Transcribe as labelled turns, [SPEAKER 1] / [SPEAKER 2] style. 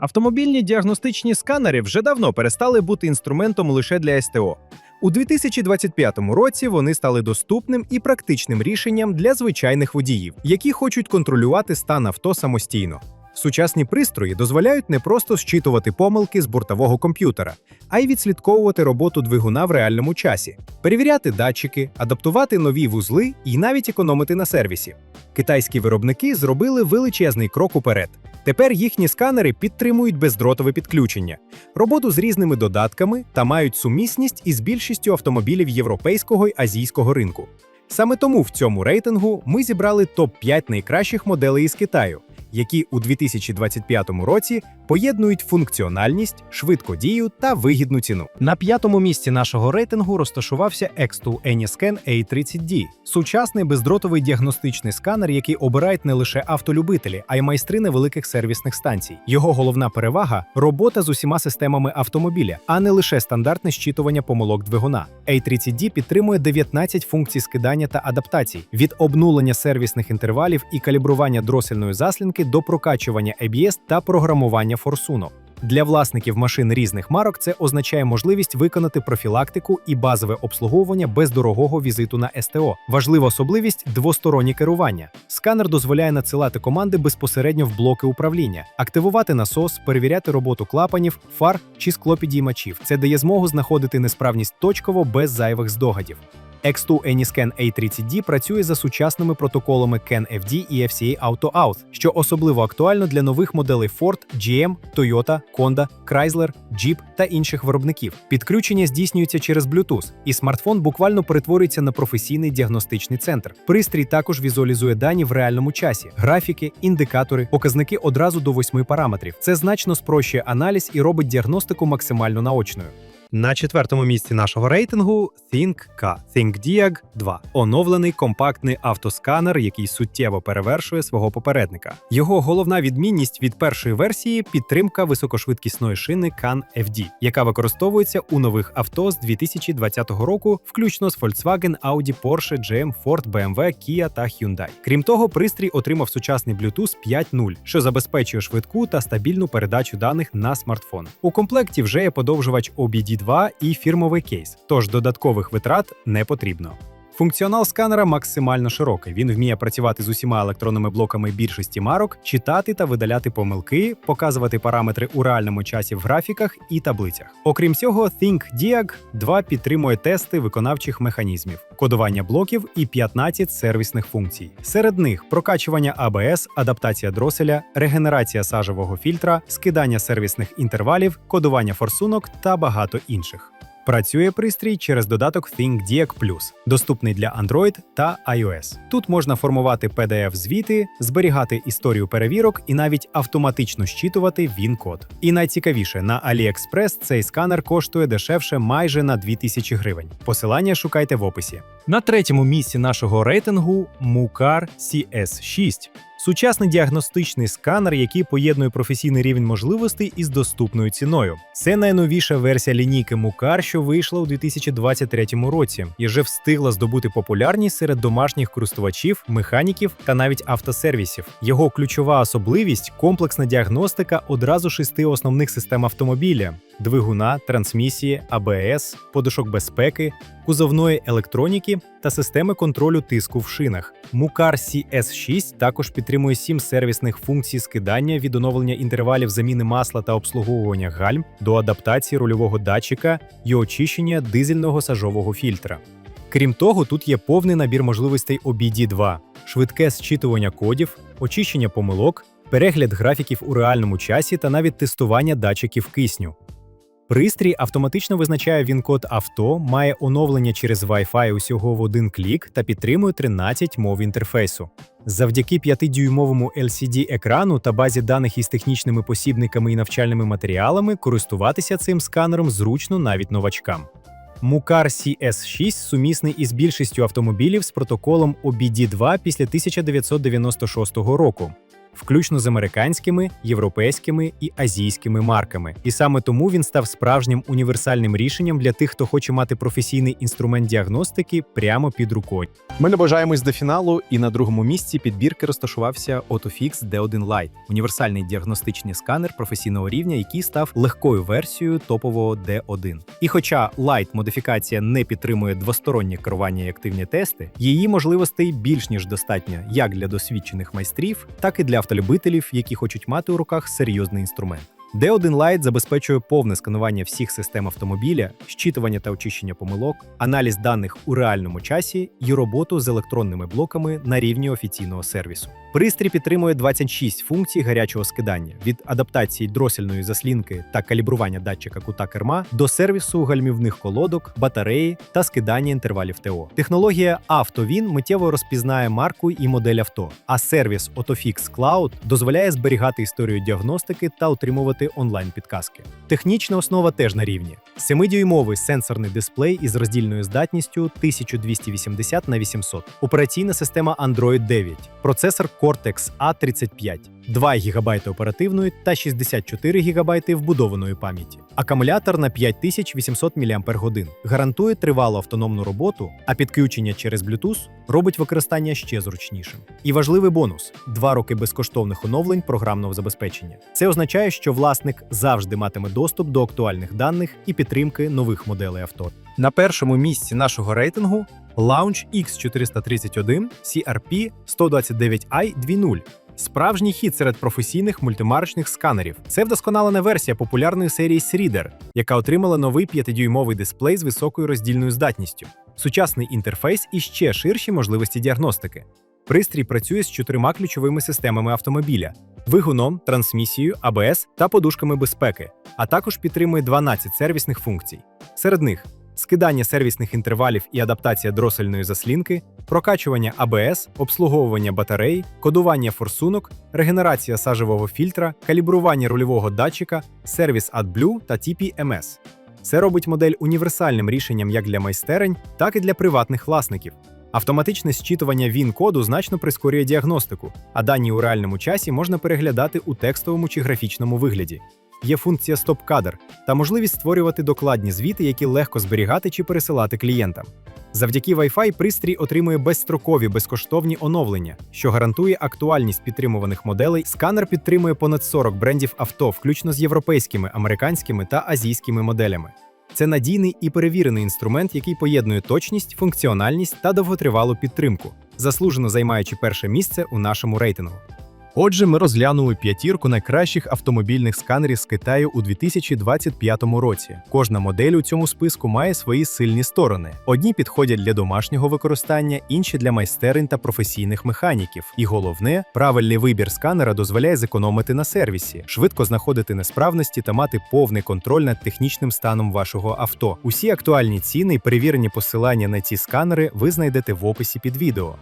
[SPEAKER 1] Автомобільні діагностичні сканери вже давно перестали бути інструментом лише для СТО. У 2025 році вони стали доступним і практичним рішенням для звичайних водіїв, які хочуть контролювати стан авто самостійно. Сучасні пристрої дозволяють не просто зчитувати помилки з бортового комп'ютера, а й відслідковувати роботу двигуна в реальному часі, перевіряти датчики, адаптувати нові вузли і навіть економити на сервісі. Китайські виробники зробили величезний крок уперед. Тепер їхні сканери підтримують бездротове підключення, роботу з різними додатками та мають сумісність із більшістю автомобілів європейського й азійського ринку. Саме тому в цьому рейтингу ми зібрали топ-5 найкращих моделей із Китаю, які у 2025 році поєднують функціональність, швидкодію та вигідну ціну. На п'ятому місці нашого рейтингу розташувався X2 AnyScan A30D – сучасний бездротовий діагностичний сканер, який обирають не лише автолюбителі, а й майстри невеликих сервісних станцій. Його головна перевага робота з усіма системами автомобіля, а не лише стандартне щитування помилок двигуна. A30D підтримує 19 функцій скидання та адаптацій від обнулення сервісних інтервалів і калібрування дросельної заслінки до прокачування ABS та програмування форсунок. Для власників машин різних марок це означає можливість виконати профілактику і базове обслуговування без дорогого візиту на СТО. Важлива особливість двостороннє керування. Сканер дозволяє надсилати команди безпосередньо в блоки управління, активувати насос, перевіряти роботу клапанів, фар чи склопідіймачів. Це дає змогу знаходити несправність точково без зайвих здогадів. X2 AnyScan A30D працює за сучасними протоколами CAN-FD і FCA Auto-Out, що особливо актуально для нових моделей Ford, GM, Toyota, Honda, Chrysler, Jeep та інших виробників. Підключення здійснюється через Bluetooth, і смартфон буквально перетворюється на професійний діагностичний центр. Пристрій також візуалізує дані в реальному часі, графіки, індикатори, показники одразу до восьми параметрів. Це значно спрощує аналіз і робить діагностику максимально наочною. На четвертому місці нашого рейтингу ThinkK ThinkDiag 2 оновлений компактний автосканер, який суттєво перевершує свого попередника. Його головна відмінність від першої версії підтримка високошвидкісної шини CAN FD, яка використовується у нових авто з 2020 року, включно з Volkswagen, Audi, Porsche, GM, Ford, BMW, Kia та Hyundai. Крім того, пристрій отримав сучасний Bluetooth 5.0, що забезпечує швидку та стабільну передачу даних на смартфон. У комплекті вже є подовжувач OBD2 і фірмовий кейс, тож додаткових витрат не потрібно. Функціонал сканера максимально широкий. Він вміє працювати з усіма електронними блоками більшості марок, читати та видаляти помилки, показувати параметри у реальному часі в графіках і таблицях. Окрім цього, ThinkDiag 2 підтримує тести виконавчих механізмів, кодування блоків і 15 сервісних функцій. Серед них прокачування ABS, адаптація дроселя, регенерація сажового фільтра, скидання сервісних інтервалів, кодування форсунок та багато інших. Працює пристрій через додаток ThinkDiag Plus, доступний для Android та iOS. Тут можна формувати PDF-звіти, зберігати історію перевірок і навіть автоматично щитувати він-код. І найцікавіше, на AliExpress цей сканер коштує дешевше майже на 2000 гривень. Посилання шукайте в описі. На третьому місці нашого рейтингу Mukar CS6. Сучасний діагностичний сканер, який поєднує професійний рівень можливостей із доступною ціною. Це найновіша версія лінійки Mukar, що вийшла у 2023 році і вже встигла здобути популярність серед домашніх користувачів, механіків та навіть автосервісів. Його ключова особливість комплексна діагностика одразу шести основних систем автомобіля: двигуна, трансмісії, АБС, подушок безпеки, кузовної електроніки та системи контролю тиску в шинах. Mukar CS6 також підтримує сім сервісних функцій скидання від оновлення інтервалів заміни масла та обслуговування гальм до адаптації рульового датчика і очищення дизельного сажового фільтра. Крім того, тут є повний набір можливостей OBD2, швидке зчитування кодів, очищення помилок, перегляд графіків у реальному часі та навіть тестування датчиків кисню. Пристрій автоматично визначає він-код авто, має оновлення через Wi-Fi усього в один клік та підтримує 13 мов інтерфейсу. Завдяки 5-дюймовому LCD-екрану та базі даних із технічними посібниками і навчальними матеріалами користуватися цим сканером зручно навіть новачкам. Mukar CS6 сумісний із більшістю автомобілів з протоколом OBD2 після 1996 року. Включно з американськими, європейськими і азійськими марками. І саме тому він став справжнім універсальним рішенням для тих, хто хоче мати професійний інструмент діагностики прямо під рукою. Ми наближаємось до фіналу, і на другому місці підбірки розташувався AutoFix D1 Lite – універсальний діагностичний сканер професійного рівня, який став легкою версією топового D1. І хоча Lite модифікація не підтримує двостороннє керування і активні тести, її можливостей більш ніж достатньо як для досвідчених майстрів, так і для автолюбителів, які хочуть мати у руках серйозний інструмент. D1 Lite забезпечує повне сканування всіх систем автомобіля, щитування та очищення помилок, аналіз даних у реальному часі і роботу з електронними блоками на рівні офіційного сервісу. Пристрій підтримує 26 функцій гарячого скидання від адаптації дросельної заслінки та калібрування датчика кута керма до сервісу гальмівних колодок, батареї та скидання інтервалів ТО. Технологія AutoWin миттєво розпізнає марку і модель авто, а сервіс AutoFix Cloud дозволяє зберігати історію діагностики та отримувати онлайн-підказки. Технічна основа теж на рівні. 7-дюймовий сенсорний дисплей із роздільною здатністю 1280 на 800, операційна система Android 9, процесор Cortex A35, 2 ГБ оперативної та 64 ГБ вбудованої пам'яті. Акумулятор на 5800 мАч гарантує тривалу автономну роботу, а підключення через Bluetooth робить використання ще зручнішим. І важливий бонус: 2 роки безкоштовних оновлень програмного забезпечення. Це означає, що власник завжди матиме доступ до актуальних даних і підтримки нових моделей авто. На першому місці нашого рейтингу Launch X431 CRP 129i 2.0. Справжній хід серед професійних мультимарочних сканерів. Це вдосконалена версія популярної серії Reader, яка отримала новий 5-дюймовий дисплей з високою роздільною здатністю, сучасний інтерфейс і ще ширші можливості діагностики. Пристрій працює з чотирма ключовими системами автомобіля: двигуном, трансмісією, АБС та подушками безпеки, а також підтримує 12 сервісних функцій. Серед них скидання сервісних інтервалів і адаптація дросельної заслінки, прокачування АБС, обслуговування батарей, кодування форсунок, регенерація сажевого фільтра, калібрування рульового датчика, сервіс AdBlue та TPMS. Це робить модель універсальним рішенням як для майстерень, так і для приватних власників. Автоматичне зчитування він-коду значно прискорює діагностику, а дані у реальному часі можна переглядати у текстовому чи графічному вигляді. Є функція стоп-кадр та можливість створювати докладні звіти, які легко зберігати чи пересилати клієнтам. Завдяки Wi-Fi пристрій отримує безстрокові безкоштовні оновлення, що гарантує актуальність підтримуваних моделей. Сканер підтримує понад 40 брендів авто, включно з європейськими, американськими та азійськими моделями. Це надійний і перевірений інструмент, який поєднує точність, функціональність та довготривалу підтримку, заслужено займаючи перше місце у нашому рейтингу. Отже, ми розглянули п'ятірку найкращих автомобільних сканерів з Китаю у 2025 році. Кожна модель у цьому списку має свої сильні сторони. Одні підходять для домашнього використання, інші для майстерень та професійних механіків. І головне, правильний вибір сканера дозволяє зекономити на сервісі, швидко знаходити несправності та мати повний контроль над технічним станом вашого авто. Усі актуальні ціни і перевірені посилання на ці сканери ви знайдете в описі під відео.